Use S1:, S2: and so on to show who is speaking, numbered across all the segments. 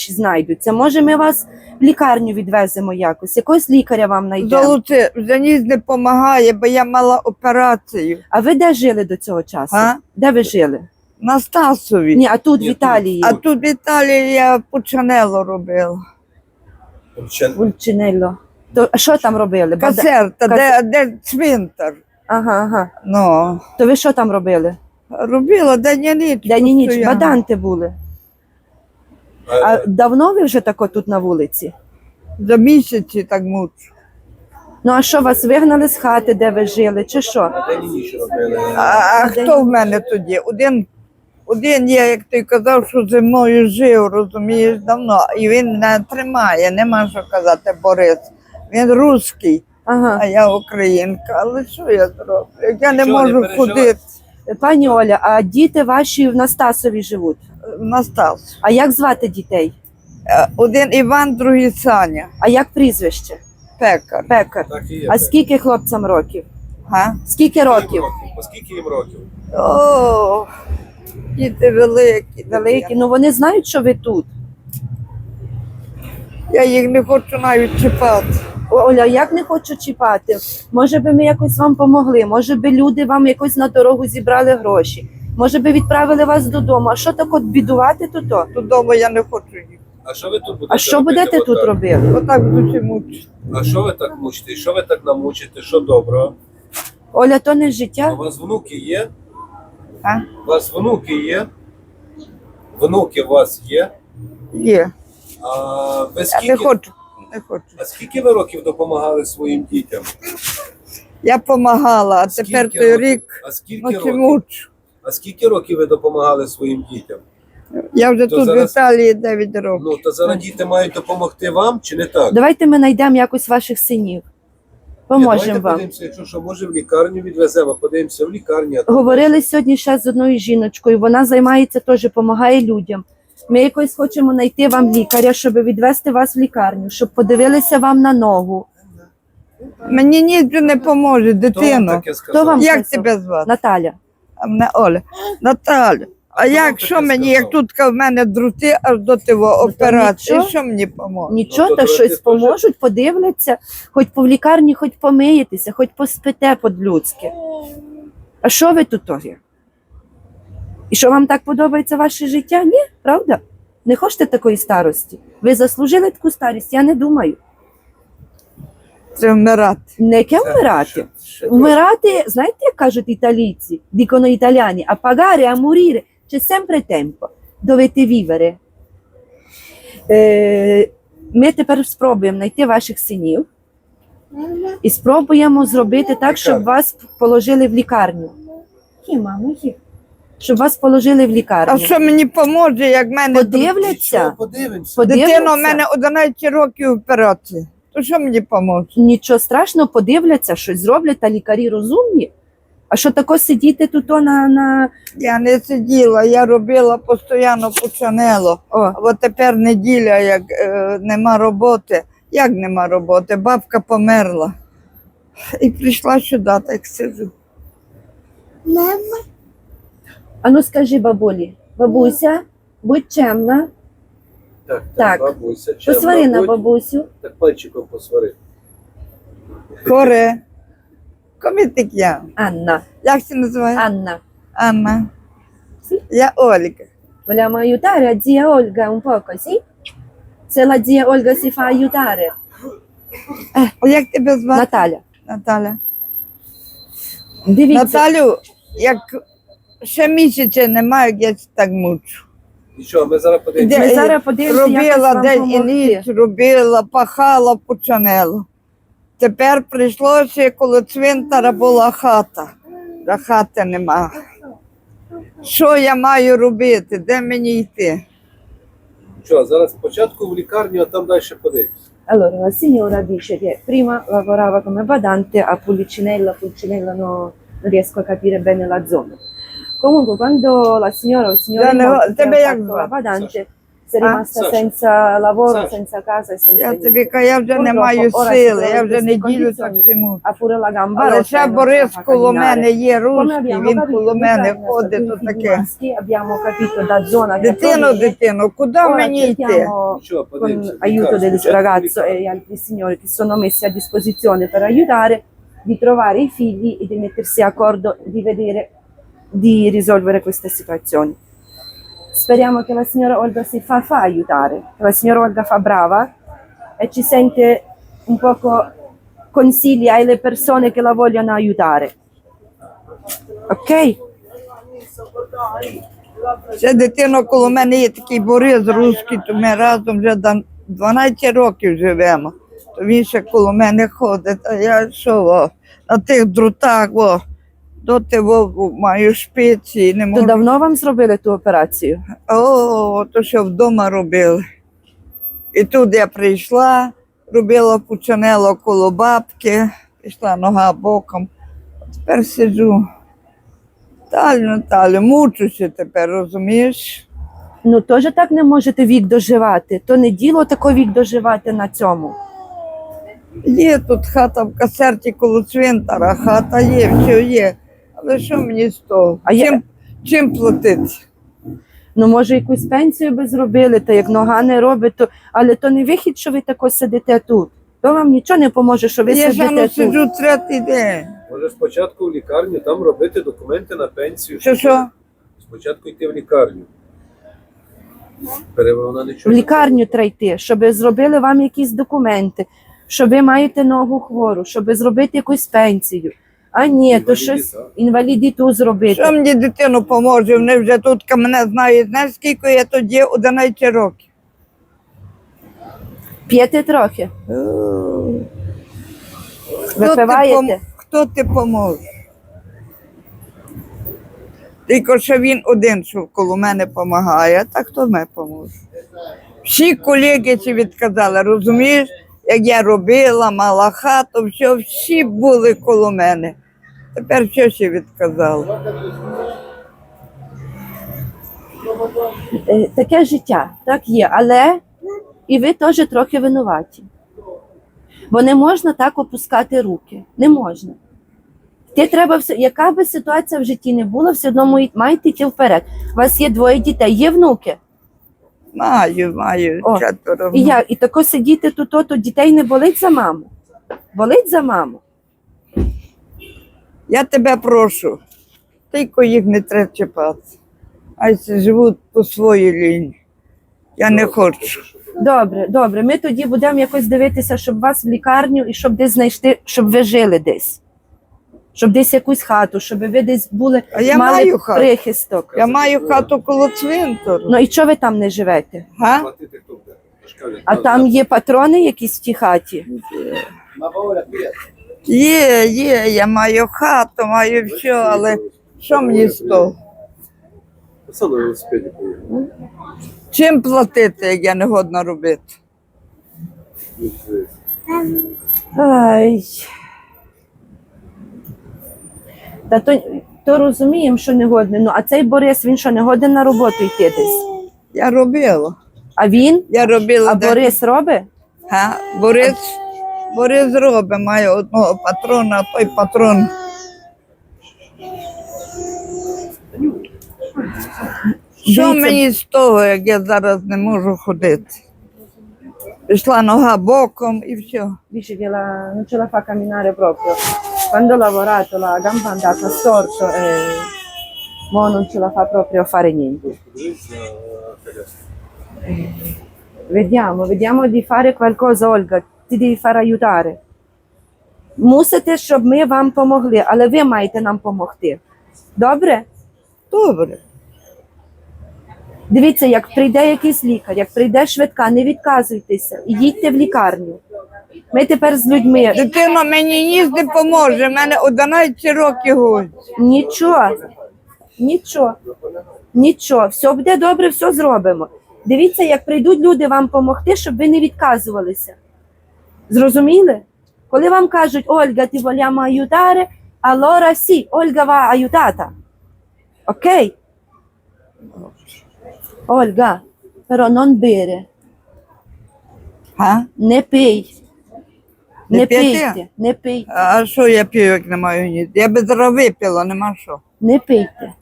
S1: знайдуться. Може, ми вас в лікарню відвеземо якось, якогось лікаря вам знайдемо.
S2: Золоте, вже ніс не допомагає, бо я мала операцію.
S1: А ви де жили до цього часу?
S2: А?
S1: Де ви жили?
S2: На Стасові.
S1: Ні, а тут
S3: Ні,
S1: в
S3: тут.
S1: Італії.
S2: А тут в Італії я пучанело робила.
S1: Вульчинелло. То а що там робили? Бада-
S2: Касерта, де, де цвинтар.
S1: Ага, ага.
S2: Ну,
S1: То ви що там робили?
S2: робила день і ніч.
S1: День і ніч, баданти були. А
S3: а,
S1: давно ви вже тако тут на вулиці?
S2: За місяці так мучу.
S1: Ну а що вас вигнали з хати, де ви жили, чи що?
S2: А, а хто в мене тоді? Один, один я, як ти казав, що зі мною жив, розумієш, давно. І він не тримає, нема що казати, Борис. Він русський,
S1: Ага.
S2: а я українка. Але що я зроблю? Я не
S3: Нічого не
S2: можу
S3: переживай.
S2: ходити
S1: Пані Оля, а діти ваші в Настасові живуть.
S2: На Стас.
S1: А як звати дітей?
S2: Е, Один Іван, другий Саня,
S1: А як прізвище?
S2: пекар.
S1: Пекар.
S3: Так і є.
S1: А скільки хлопцям років?
S2: Га?
S1: Скільки років?
S3: Скільки їм років?
S2: О, діти великі.
S1: Великі. Ну вони знають, що ви тут.
S2: Я їх не хочу навіть чіпати.
S1: О, Оля, як не хочу чіпати. Може би ми якось вам помогли, може би люди вам якось на дорогу зібрали гроші. Може би відправили вас додому. А що так от бідувати тут?
S2: Додому я не хочу їх.
S3: А що ви тут будете?
S1: А що
S3: робити
S1: будете тут робити?
S2: Отак дуже мучить.
S3: А що ви так мучите? І Що ви так намучите? Що доброго?
S1: Оля, то не життя.
S3: У вас внуки є?
S2: А?
S3: У вас внуки є? Внуки у вас є?
S2: Є.
S3: А ви
S2: Я
S3: скільки,
S2: не хочу. Не хочу.
S3: а скільки ви років допомагали своїм дітям?
S2: Я допомагала, а
S3: Скільки
S2: тепер той рік
S3: А скільки років? А скільки років ви допомагали своїм дітям?
S2: Я вже
S3: То
S2: тут
S3: зараз-
S2: в Італії 9 років.
S3: Ну то зараз діти мають допомогти вам чи не так?
S1: Давайте ми знайдемо якось ваших синів. Поможемо вам.
S3: подивимося, якщо що, може в лікарню відвеземо, подивимося в лікарні. а там
S1: Говорили сьогодні ще з одною жіночкою. Вона займається теж, допомагає людям. Ми якось хочемо знайти вам лікаря, щоб відвести вас в лікарню, щоб подивилися вам на ногу.
S2: Мені ніч не поможе,
S3: Хто вам
S2: дитино.
S3: таке сказав?
S1: вам-
S2: Як тебе звати?
S1: Наталя.
S2: А мене Оля. Наталя. А як що мені, як тут в мене друти аж до того операції,
S1: нічого.
S2: що мені поможе?
S1: Нічого,
S3: Ну, то
S1: та щось поможуть, подивляться, хоч по в лікарні, хоч помиєтеся, хоч поспите по-людськи. А що ви тут тоді? І що вам так подобається ваше життя? Ні, правда? Не хочете такої старості? Ви заслужили таку старість, я не думаю.
S2: Це вмирати.
S1: Не яке вмирати? Вмирати, знаєте, як кажуть італійці, dicono italiani, a pagare, a morire, c'è sempre tempo, dovete vivere. Е, ми тепер спробуємо знайти ваших синів і спробуємо зробити так, щоб вас положили в лікарню. Мамо, є. Щоб вас положили в лікарню.
S2: А що мені поможе, як мене
S1: Подивляться,
S3: подивимося.
S1: подивляться.
S2: дитина у мене 11 років операції? То що мені поможе?
S1: Нічого страшного, подивляться, щось зроблять, а лікарі розумні. А що тако сидіти тут на, на...
S2: Я не сиділа, я робила постійно пучанело.
S1: О,
S2: А от тепер неділя, як е, нема роботи. Як нема роботи? Бабка померла. І прийшла сюди, так сиджу.
S1: А ну скажи бабулі, бабуся, будь чемна,
S3: Так,
S1: Так.
S3: так. Бабуся, чемна
S1: посвари на бабусю.
S3: Так пальчиком посвари.
S2: Коре. Кому ти я?
S1: Анна,
S2: Як це називає?
S1: Анна.
S2: Анна. Я Ольга.
S1: Vogliamo aiutare zia Olga un poco, sì? Se la zia Olga si fa aiutare.
S2: А як тебе звати?
S1: Наталя,
S2: Наталя.
S1: дивіться,
S2: Наталю, як ще місяця немає, як я так мучу.
S3: Нічого, ми зараз подивимося.
S1: Ми зараз подивимося, як
S2: робила
S1: вам
S2: день і ніч, робила, пахала, почанела. Тепер прийшлося, коли цвинтара була хата. А хати нема. Що я маю робити? Де мені йти?
S3: Що, зараз спочатку в лікарню, а там далі подивимося.
S1: Allora, la signora dice che prima lavorava come badante a Pulcinella, Pulcinella no, non riesco a capire bene la zona. Comunque, quando la signora o il signore
S2: Ja, ne-
S1: morto che
S2: te
S1: ha
S2: be jak
S1: fatto la
S2: zvati,
S1: badante Sei rimasta
S3: Sasha.
S1: senza lavoro,
S3: Sasha.
S1: senza casa e senza
S2: Я
S1: niente.
S2: тобі кажу, я вже не
S1: Purtroppo,
S2: маю
S1: ora si
S2: сили,
S1: trova
S2: я
S1: in
S2: вже
S1: queste
S2: неділю так
S1: condizioni.
S2: цьому.
S1: Ha pure la gamba
S2: Але
S1: rotta
S2: ще
S1: e non ce la
S2: Борис
S1: fa
S2: коло
S1: camminare.
S2: мене є
S1: Come
S2: русський,
S1: abbiamo
S2: він
S1: capito,
S2: коло
S1: in
S2: мене
S1: Ucraina
S2: ходить,
S1: sono
S2: то
S1: tutti
S2: таке.
S1: maschi, abbiamo capito da zona
S2: Дитино,
S1: Cattolia,
S2: дитино, куди
S1: ora
S2: мені йти?
S1: cerchiamo
S3: Нічого,
S1: con
S3: подивимося.
S1: aiuto
S3: Лікарство,
S1: del
S3: спочатку
S1: ragazzo
S3: лікарство.
S1: e altri signori che sono messi a disposizione per aiutare di trovare i figli e di mettersi d'accordo di vedere di risolvere queste situazioni. Speriamo che la signora Olga si fa, fa aiutare, che la signora Olga fa brava e ci sente un poco consigli alle persone che la vogliono aiutare. Ok?
S2: Ще дитино коло мене є такий Борис русський, то ми разом вже дан- 12 років живемо. То він ще коло мене ходить, а я що о, на тих друтах, о, доти маю шпиці і не
S1: То давно вам зробили ту операцію?
S2: О, то що вдома робили. І тут я прийшла, робила пучанело коло бабки, пішла нога боком. Тепер сиджу. Талю, Наталю, мучуся тепер, розумієш?
S1: Ну теж так не можете вік доживати. То не діло тако вік доживати на цьому.
S2: Є тут хата в касерті коло цвинтара, хата є, все є. Але що мені з того?
S1: А я-
S2: чим, чим платити?
S1: Ну, може, якусь пенсію би зробили, та як нога не робить, то але то не вихід, що ви тако сидите тут. То вам нічого не поможе, що ви
S2: я
S1: сидите тут.
S2: сиджу третій день.
S3: Може спочатку в лікарню там робити документи на пенсію.
S2: Що що?
S3: Спочатку йти в лікарню. Вона
S1: В
S3: нічого
S1: лікарню треба йти, щоб зробили вам якісь документи, що ви маєте ногу хвору, щоб зробити якусь пенсію. А ні, то щось інвалідіту зробити.
S2: Що мені дитину поможе? Вони вже тут ка мене знають. Знаєш, скільки я тут є? 11 років.
S1: П'єте трохи.
S2: Хто ти,
S1: Випиваєте?
S2: пом- хто ти поможе? Тільки що він один, що коло мене допомагає, а так хто мені поможе? Всі колеги ці відказали, розумієш, як я робила, мала хату, все, всі були коло мене. Тепер що ще відказали?
S1: Е, Таке життя, так є, але і ви теж трохи винуваті. Бо не можна так опускати руки. Не можна. Ти треба все, яка би ситуація в житті не була, все одно мої- маєте йти вперед. У вас є двоє дітей, є внуки.
S2: Маю, маю
S1: О,
S2: четверо.
S1: І як? І тако сидіти тут, то, то дітей не болить за маму. Болить за маму.
S2: Я тебе прошу, тільки їх не треба чіпати. Ай це живуть по своїй лінії. Я не хочу.
S1: Добре, добре. Ми тоді будемо якось дивитися, щоб вас в лікарню і щоб десь знайти, щоб ви жили десь. Щоб десь якусь хату, щоб ви десь були,
S2: А я
S1: мали
S2: маю хату.
S1: прихисток.
S2: Я маю хату коло цвинтару.
S1: Ну і чого ви там не живете?
S2: Га?
S1: А там є патрони якісь в тій хаті?
S2: Є, є, я маю хату, маю все, але що мені з того?
S3: Сам на велосипеді поїхав.
S2: Чим платити, як я не годна робити?
S1: Ай. Та то, то розуміємо, що не годен. Ну, а цей Борис, він що не годен на роботу йти десь.
S2: Я робила.
S1: А він?
S2: Я робила
S1: А
S2: де-
S1: Борис робить?
S2: Га? Борис, Борис робить, має одного патрона, а той патрон. Що
S1: Дивіться.
S2: мені з того, як я зараз не можу ходити? Пішла нога боком і все.
S1: Dice che la, non ce la fa camminare proprio. Quando ho lavorato la gamba è andata storto e mo non ce la fa proprio a fare niente.
S3: Подивись на коляску.
S1: Vediamo, vediamo di fare qualcosa, Olga. Ti devi far aiutare. Мусите, щоб ми вам помогли, але ви маєте нам помогти. Добре?
S2: Добре.
S1: Дивіться, як прийде якийсь лікар, як прийде швидка, не відказуйтеся їдьте в лікарню. Ми тепер з людьми.
S2: Дитина мені ніс не поможе, в мене 11 років годь.
S1: Нічого, нічого, нічого, все буде добре, все зробимо. Дивіться, як прийдуть люди вам допомогти, щоб ви не відказувалися. Зрозуміли? Коли вам кажуть, Ольга, ти vogliamo aiutare, allora sì, Ольга va aiutata. Окей? Ольга, però non bere,
S2: А?
S1: не пий.
S2: Не
S1: Не пийте, не пийте,
S2: а що я п'ю, як не маю ні? Я би зараз випила, нема що.
S1: не пийте.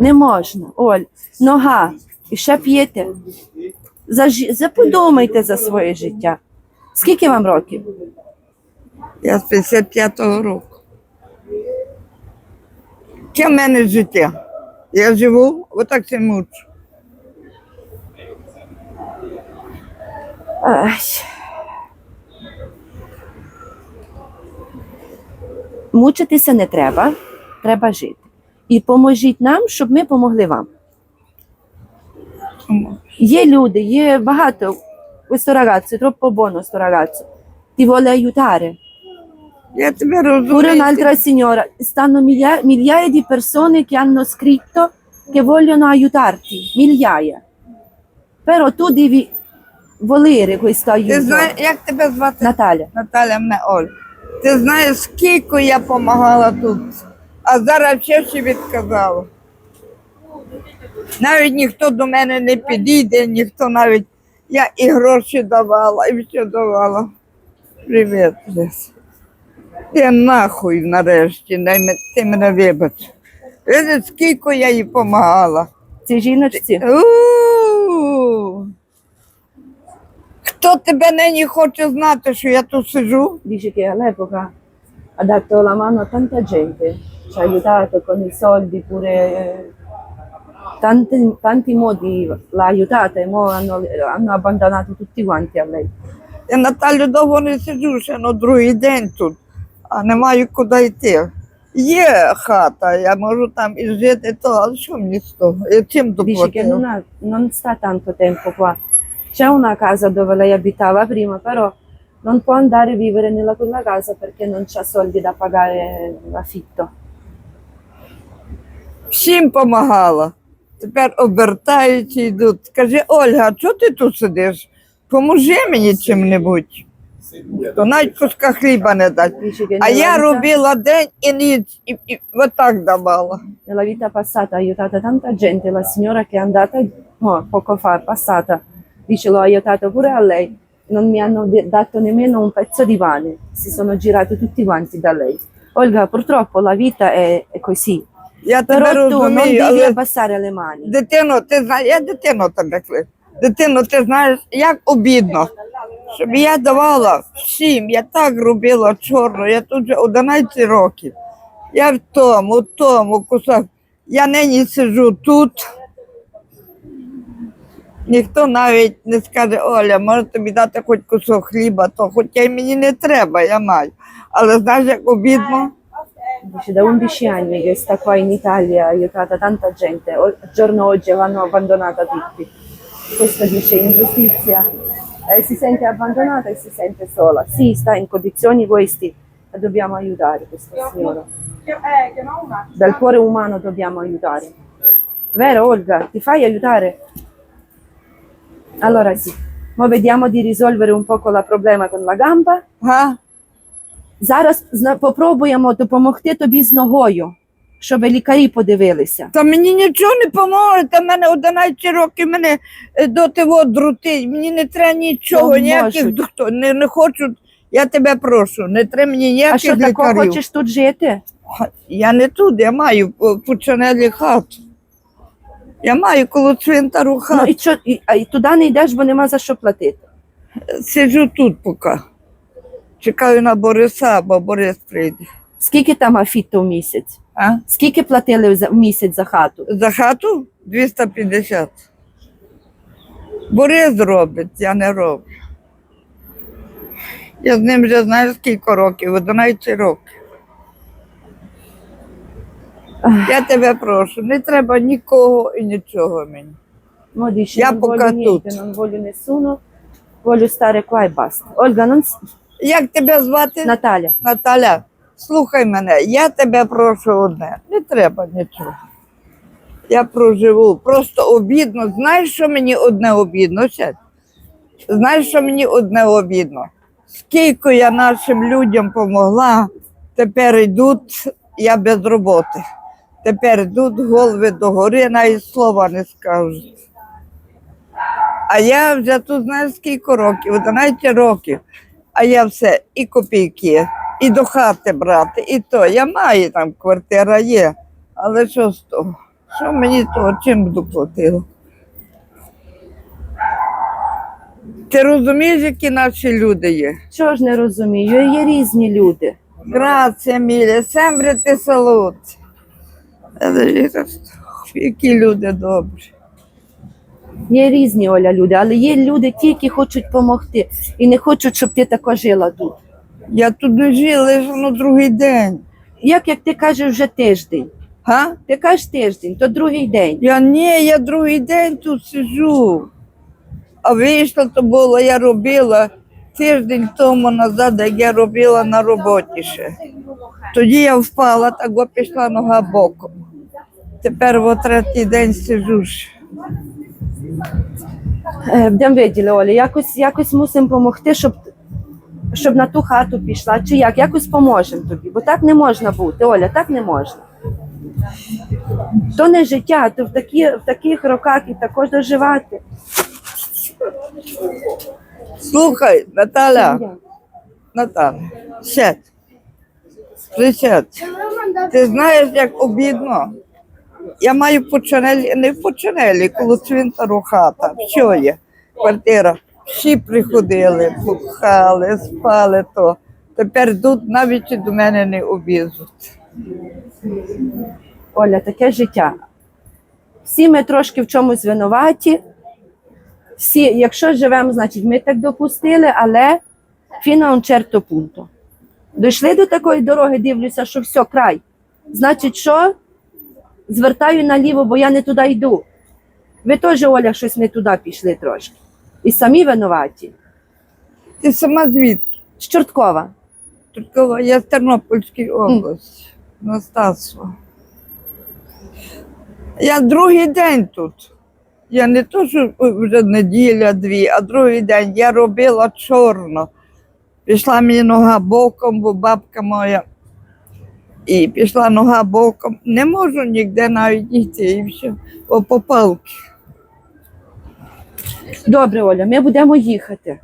S1: Не можна, Оль. Нога. І ще п'єте. Зажі... Заподумайте за своє життя. Скільки вам років?
S2: Я з 55-го року. Яке в мене життя? Я живу, отак це мучу.
S1: Ай. Мучитися не треба, треба жити. І поможіть нам, щоб ми помогли вам. Є люди, є багато. Questo ragazzo è troppo buono, sto ragazzo. Ti vuole aiutare.
S2: Я тебе
S1: Pure un'altra signora. Stanno migliaia, migliaia di persone che hanno scritto che vogliono aiutarti. Migliaia. Però tu devi volere questo
S2: Ти
S1: aiuto.
S2: знаєш, як тебе звати?
S1: Наталя.
S2: Наталя мене Оль. Ти знаєш, скільки я допомагала тут, а зараз ще ще відказала. Навіть ніхто до мене не підійде, ніхто навіть я і гроші давала, і все давала. Привіт, Лес. Я нахуй нарешті, дай ти мене вибач. Видиш, скільки я їй допомагала.
S1: Цій жіночці.
S2: У-у-у. Хто тебе нині хоче знати, що я тут сиджу?
S1: dice che all'epoca ha dato la mano a tanta gente, ci ha aiutato con i soldi pure eh, tanti, tanti modi l'ha aiutata e ora hanno, hanno abbandonato tutti quanti a lei.
S2: Я Наталю довго не сиджу, ще на другий день тут, а не маю куди йти. Є хата, я можу там і жити, то але що мені з того? Я чим
S1: Dice che non,
S2: доплатив?
S1: ha- non sta tanto tempo qua. C'è una casa dove lei abitava prima, però non può andare a vivere nella quella casa perché non c'ha soldi da pagare l'affitto.
S2: Всім помагала. Тепер обертаються і йдуть. Каже, Ольга, чого ти тут сидиш? Поможи мені чим-небудь. То навіть куска хліба не дасть.
S1: Dice che
S2: А
S1: nella
S2: я
S1: vita-
S2: робила день і ніч, і, і отак давала.
S1: Nella vita passata ha aiutato tanta gente, la signora che è andata no, poco fa, passata, dice l'ho aiutato pure a lei, non mi hanno de- dato nemmeno un pezzo di pane, si sono girati tutti quanti da lei. Olga, purtroppo la vita è, è così,
S2: Я тебе
S1: però
S2: розумію, але. Дитино, ти знаєш, я дитину тебе кличу. Дитино, ти знаєш, як обідно, щоб я давала всім, я так робила чорно, я тут вже 11 років. Я в тому, в тому кусок. Я нині сиджу тут. Ніхто навіть не скаже, Оля, може тобі дати хоч кусок хліба, то хоча й мені не треба, я маю. Але знаєш, як обідно,
S1: Dice da 11 anni che sta qua in Italia, ha aiutato tanta gente, al giorno oggi l'hanno abbandonata tutti. Questo dice ingiustizia, Eh, si sente abbandonata e si sente sola. Sì, sta in condizioni queste, la dobbiamo aiutare questa signora. Dal cuore umano dobbiamo aiutare. Vero Olga? Ti fai aiutare? Allora sì, ora vediamo di risolvere un poco il problema con la gamba.
S2: га?
S1: Зараз попробуємо допомогти тобі з ногою, щоб лікарі подивилися.
S2: Та мені нічого не поможе, та мене 11 років, мене е, до того друтить, мені не треба нічого, ніяких доктор, не, не хочу, я тебе прошу, не треба мені
S1: А
S2: ніяких
S1: що такого
S2: лікарів.
S1: хочеш тут жити?
S2: Я не тут, я маю по- по хату. Я маю коло цвинтару
S1: Ну
S2: хату,
S1: і що, і, а і туди не йдеш, бо нема за що платити.
S2: сиджу тут поки. Чекаю на Бориса, бо Борис прийде.
S1: Скільки там афіту в місяць?
S2: А?
S1: Скільки платили за в місяць за хату?
S2: За хату 250. Борис робить, я не роблю. Я з ним вже знаю скільки років, 11 років. Я тебе прошу, не треба нікого і нічого мені.
S1: Dici,
S2: Я поки тут.
S1: nessuno, voglio stare qua e basta. Ольга, non...
S2: Як тебе звати?
S1: Наталя,
S2: Наталя, слухай мене, я тебе прошу одне, не треба нічого. Я проживу, просто обідно. Знаєш, що мені одне обідно? Сядь. Знаєш, що мені одне обідно? Скільки я нашим людям помогла, тепер йдуть, я без роботи. Тепер йдуть голови догори, навіть слова не скажуть. А я вже тут знаєш скільки років, 11 років. А я все і копійки, і до хати брати, і то. Я маю там квартира є. Але що з того? Що мені того, чим буду платила? Ти розумієш, які наші люди є?
S1: Чого ж не розумію? Є різні люди.
S2: Грація, мілі, сембре ти салут. Які люди добрі.
S1: Є різні Оля люди, але є люди, ті, які хочуть допомогти і не хочуть, щоб ти тако жила тут.
S2: Я тут не жила лише на другий день.
S1: Як, як ти кажеш, вже тиждень.
S2: Га?
S1: Ти кажеш тиждень, то другий день.
S2: Я ні, я другий день тут сижу. А вийшло то було, я робила тиждень тому назад, як я робила на роботі ще. Тоді я впала, так пішла нога боком. Тепер о третій день сижу. ще.
S1: Е, Будемо виділи, Оля, якось, якось мусимо допомогти, щоб, щоб на ту хату пішла. Чи як? Якось поможемо тобі. Бо так не можна бути, Оля, так не можна. То не життя, то в, такі, в таких роках і також доживати.
S2: Слухай, Наталя, Наталя, сядь. Присядь. Ти знаєш, як обідно. Я маю по не в Почанелі, коло цвинтару хата. Що є? Квартира. Всі приходили, пухали, спали то. Тепер тут навіть і до мене не обізуть.
S1: Оля, таке життя. Всі ми трошки в чомусь винуваті. Всі, якщо живемо, значить ми так допустили, але un certo punto. Дійшли до такої дороги, дивлюся, що все, край. Значить, що? Звертаю наліво, бо я не туди йду. Ви теж, Оля, щось не туди пішли трошки. І самі винуваті.
S2: Ти сама звідки?
S1: З Чорткова.
S2: Тільки я з Тернопільської області, Настасова. Я другий день тут. Я не то, що вже неділя, дві, а другий день я робила чорно. Пішла мені нога боком, бо бабка моя. І пішла нога боком. Не можу ніде навіть йти, і все, бо попалки.
S1: Добре, Оля, ми будемо їхати.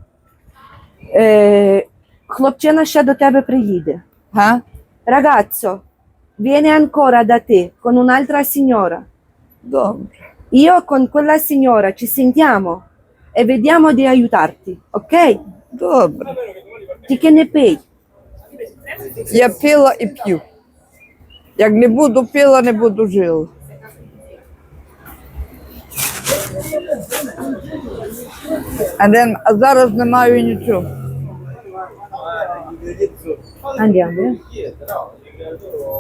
S1: Е, хлопчина ще до тебе приїде.
S2: Га?
S1: Ragazzo, viene ancora da te con un'altra signora.
S2: Добре.
S1: Io con quella signora ci sentiamo e vediamo di aiutarti, ok?
S2: Добре.
S1: Тільки не пий.
S2: Я пила і п'ю. Як не буду пила, не буду жила. А, де- а зараз не маю нічого.
S1: Andiamo. eh?